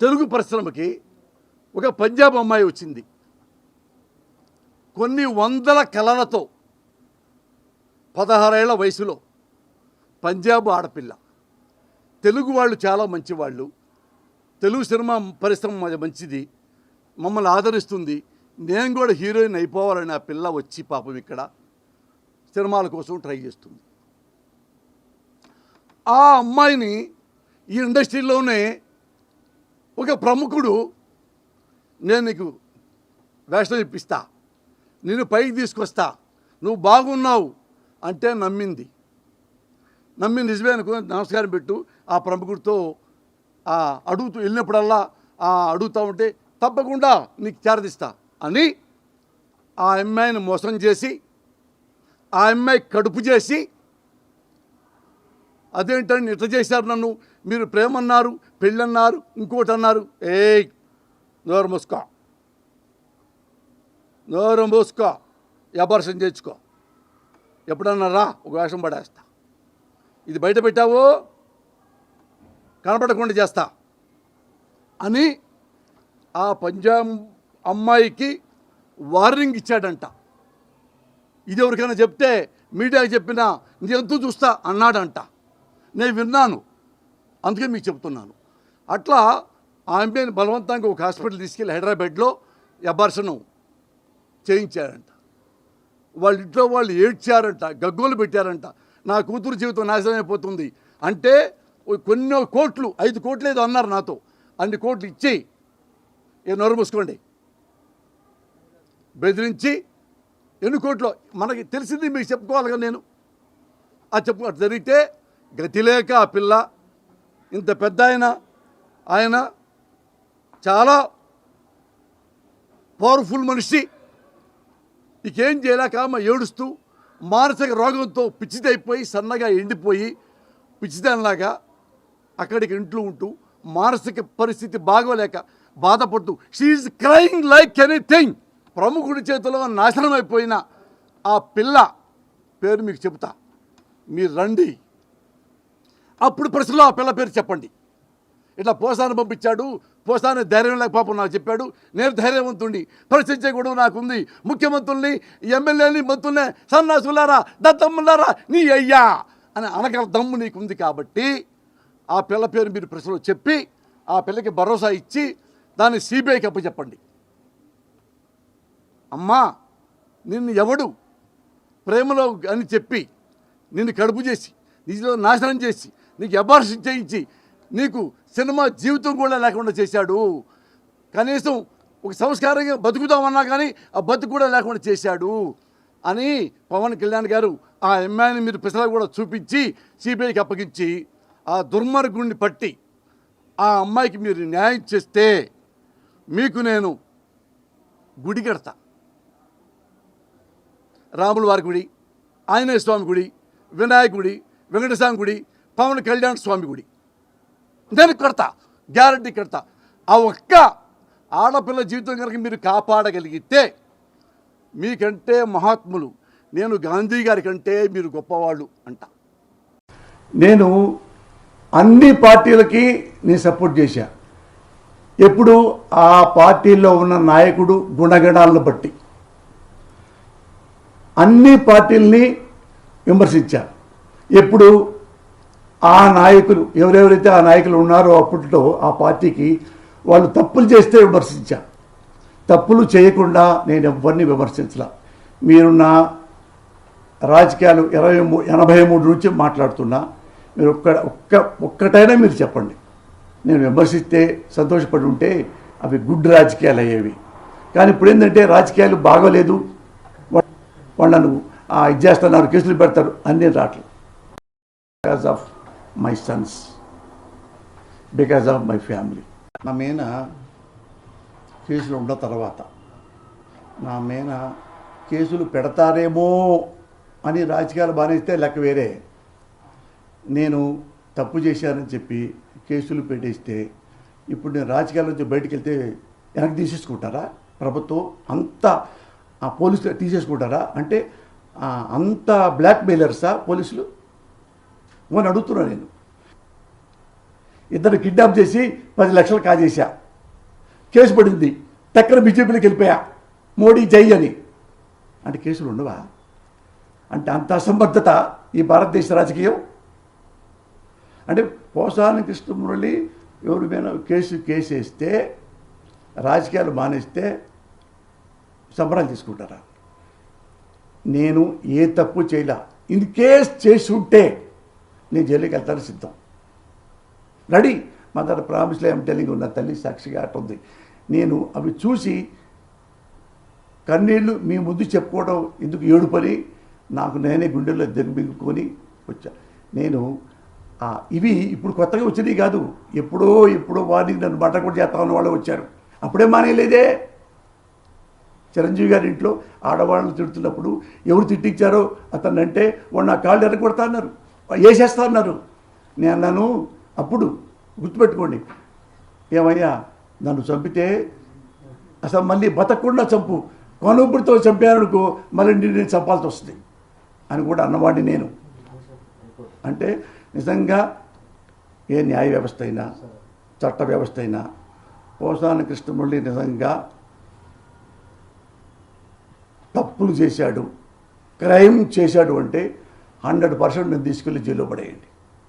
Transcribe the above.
తెలుగు పరిశ్రమకి ఒక పంజాబ్ అమ్మాయి వచ్చింది. కొన్ని వందల కళలతో పదహారేళ్ళ వయసులో పంజాబ్ ఆడపిల్ల. తెలుగు వాళ్ళు చాలా మంచివాళ్ళు. తెలుగు సినిమా పరిశ్రమ మంచిది. మమ్మల్ని ఆదరిస్తుంది. నేను కూడా హీరోయిన్ అయిపోవాలని ఆ పిల్ల వచ్చి పాపం ఇక్కడ సినిమాల కోసం ట్రై చేస్తుంది. ఆ అమ్మాయిని ఈ ఇండస్ట్రీలోనే ఒక ప్రముఖుడు నేను నీకు వేషం ఇప్పిస్తా. నేను పైకి తీసుకొస్తా. నువ్వు బాగున్నావు అంటే నమ్మింది. నమ్మి నిజమే అనుకో నమస్కారం పెట్టు. ఆ ప్రముఖుడితో ఆ అడుగుతూ వెళ్ళినప్పుడల్లా ఆ అడుగుతూ ఉంటే తప్పకుండా నీకు చేరదిస్తా అని ఆ అమ్మాయిని మోసం చేసి ఆ అమ్మాయి కడుపు చేసి అదేంటని ఇట్లా చేశారు నన్ను. మీరు ప్రేమన్నారు పెళ్ళన్నారు ఇంకోటి అన్నారు ఏ నోరు మూసుకో. నోరు మూసుకో. వ్యాపారం చేర్చుకో ఎప్పుడన్నా రా ఒక వేషం పడేస్తా. ఇది బయట పెట్టావో? కనపడకుండా చేస్తా. అని ఆ పంజాబ్ అమ్మాయికి వార్నింగ్ ఇచ్చాడంట. ఇది ఎవరికైనా చెప్తే మీడియాకి చెప్పినా నేను ఎంతో చూస్తా అన్నాడంట. నేను విన్నాను. అందుకే మీకు చెప్తున్నాను. అట్లా ఆ అమ్మాయిని బలవంతంగా ఒక హాస్పిటల్ తీసుకెళ్ళి హైదరాబాద్లో ఎబార్సను చేయించారంట. వాళ్ళ ఇంట్లో వాళ్ళు ఏడ్చారంట గగ్గోలు పెట్టారంట. నా కూతురు జీవితం నాశనం అయిపోతుంది. అంటే కొన్ని కోట్లు ఐదు కోట్లు ఏదో అన్నారు నాతో. అన్ని కోట్లు ఇచ్చి ఏ నోరు మూసుకోండి. బెదిరించి ఎన్ని కోట్లు? మనకి తెలిసింది మీకు చెప్పుకోవాలి కదా నేను. అది చెప్పు జరిగితే గతి లేక ఆ పిల్ల ఇంత పెద్ద ఆయన ఆయన చాలా పవర్ఫుల్ మనిషి. ఇకేం చేయలేక ఆమె ఏడుస్తూ మానసిక రోగంతో పిచ్చిదైపోయి సన్నగా ఎండిపోయి పిచ్చిదానిలాగా అక్కడికి ఇంట్లో ఉంటూ మానసిక పరిస్థితి బాగోలేక బాధపడుతూ she is crying like anything ప్రముఖుడి చేతిలో నాశనం అయిపోయిన ఆ పిల్ల పేరు మీకు చెబుతా. మీరు రండి. అప్పుడు ప్రశ్నలో ఆ పిల్ల పేరు చెప్పండి. ఇట్లా పోసాను పంపించాడు పోసాను ధైర్యం లేక పాపం నాకు చెప్పాడు నేను ధైర్యవంతుండి పరిస్థితి కూడా నాకుంది. ముఖ్యమంత్రుల్ని ఎమ్మెల్యేని మంత్రుల్ని సన్నాసులారా దత్తమ్ములారా నీ అయ్యా అని అనగల దమ్ము నీకుంది కాబట్టి ఆ పిల్ల పేరు మీరు ప్రశ్నలో చెప్పి ఆ పిల్లకి భరోసా ఇచ్చి దాన్ని సిబిఐకి అప్పచెప్పండి. అమ్మా నిన్ను ఎవడు ప్రేమలో అని చెప్పి నిన్ను కడుపు చేసి నిజంలో నాశనం చేసి నీకు అబార్షన్ చేయించి నీకు సినిమా జీవితం కూడా లేకుండా చేశాడు. కనీసం ఒక సంస్కారంగా బతుకుతామన్నా కానీ ఆ బతుకు కూడా లేకుండా చేశాడు అని పవన్ కళ్యాణ్ గారు ఆ అమ్మాయిని మీరు పిసలా కూడా చూపించి సిబిఐకి అప్పగించి ఆ దుర్మార్గుడిని పట్టి ఆ అమ్మాయికి మీరు న్యాయం చేస్తే మీకు నేను గుడి కడతా. రాముల వారి గుడి ఆంజనేయ స్వామి గుడి వినాయకుడి వెంకటస్వామి గుడి పవన్ కళ్యాణ్ స్వామి గుడి. నేను కడతా గ్యారంటీ కడతా. ఆ ఒక్క ఆడపిల్ల జీవితం కనుక మీరు కాపాడగలిగితే మీకంటే మహాత్ములు నేను గాంధీ గారి కంటే మీరు గొప్పవాళ్ళు అంట. నేను అన్ని పార్టీలకి నేను సపోర్ట్ చేశా. ఎప్పుడు ఆ పార్టీలో ఉన్న నాయకుడు గుణగణాలను బట్టి. అన్ని పార్టీల్ని విమర్శించా. ఎప్పుడు ఆ నాయకులు ఎవరెవరైతే ఆ నాయకులు ఉన్నారో అప్పట్లో ఆ పార్టీకి వాళ్ళు తప్పులు చేస్తే విమర్శించా. తప్పులు చేయకుండా నేను ఎవరిని విమర్శించలా. మీరున్న రాజకీయాలు ఇరవై ఎనభై మూడు నుంచి మాట్లాడుతున్నా మీరు ఒక్క ఒక్క ఒక్కటైనా మీరు చెప్పండి. నేను విమర్శిస్తే సంతోషపడి ఉంటే అవి గుడ్ రాజకీయాలు అయ్యేవి. కానీ ఇప్పుడు ఏంటంటే రాజకీయాలు బాగోలేదు. వాళ్ళను ఆ, ఇది చేస్తున్నారు కేసులు పెడతారు అన్నీ రావట్లేదు of my sons because of my family నా మీద కేసులు ఉన్న తర్వాత నా మీద కేసులు పెడతారేమో అని రాజకీయాలు బానేస్తే లెక్క వేరే. నేను తప్పు చేశానని చెప్పి కేసులు పెట్టేస్తే ఇప్పుడు నేను రాజకీయాల నుంచి బయటకు వెళ్తే వెనక్కి తీసేసుకుంటారా? ప్రభుత్వం అంత ఆ పోలీసులు తీసేసుకుంటారా? అంటే అంత బ్లాక్మెయిలర్సా పోలీసులు? అని అడుగుతున్నా నేను. ఇద్దరు కిడ్నాప్ చేసి పది లక్షలు కాజేశా. కేసు పడింది. టక్కన బీజేపీలోకి వెళ్ళిపోయా. మోడీ జై అని. అంటే కేసులు ఉండవా? అంటే అంత అసంబద్ధత ఈ భారతదేశ రాజకీయం? అంటే పోసాని కృష్ణమురళి ఎవరి మీద కేసు కేసేస్తే రాజకీయాలు మానేస్తే సంబరాలు తీసుకుంటారా? నేను ఏ తప్పు చేయలే. ఇన్ కేస్ చేసి ఉంటే నేను జైలుకి వెళ్తాను సిద్ధం. రెడీ మా దగ్గర ప్రామిస్లో ఏం టెలింగ్ ఉన్న తల్లి సాక్షిగా అటుంది నేను అవి చూసి కన్నీళ్ళు మీ ముందు చెప్పుకోవడం ఎందుకు ఏడుపని నాకు నేనే గుండెల్లో దిగబిగుకొని వచ్చా. నేను ఇవి ఇప్పుడు కొత్తగా వచ్చినవి కాదు. ఎప్పుడో ఎప్పుడో వాడిని నన్ను బట్ట కూడా చేస్తా ఉన్న వాళ్ళు వచ్చారు. అప్పుడే మానేయలేదే. చిరంజీవి గారి ఇంట్లో ఆడవాళ్ళని తిడుతున్నప్పుడు ఎవరు తిట్టించారో అతన్ని అంటే వాడు నా కాళ్ళు ఎరగొడతా అన్నారు. వేసేస్తా అన్నారు నేను అన్నాను అప్పుడు గుర్తుపెట్టుకోండి. ఏమయ్యా నన్ను చంపితే అసలు మళ్ళీ బతకకుండా చంపు. కొనుబ్బుడితో చంపారనుకో మళ్ళీ నేను చంపాల్సి వస్తుంది అని కూడా అన్నవాడిని నేను. అంటే నిజంగా ఏ న్యాయ వ్యవస్థ అయినా చట్ట వ్యవస్థ అయినా పోసాన కృష్ణమురళి నిజంగా తప్పులు చేశాడు క్రైమ్ చేశాడు అంటే హండ్రెడ్ పర్సెంట్ నేను తీసుకెళ్ళి జైల్లో పడేయండి.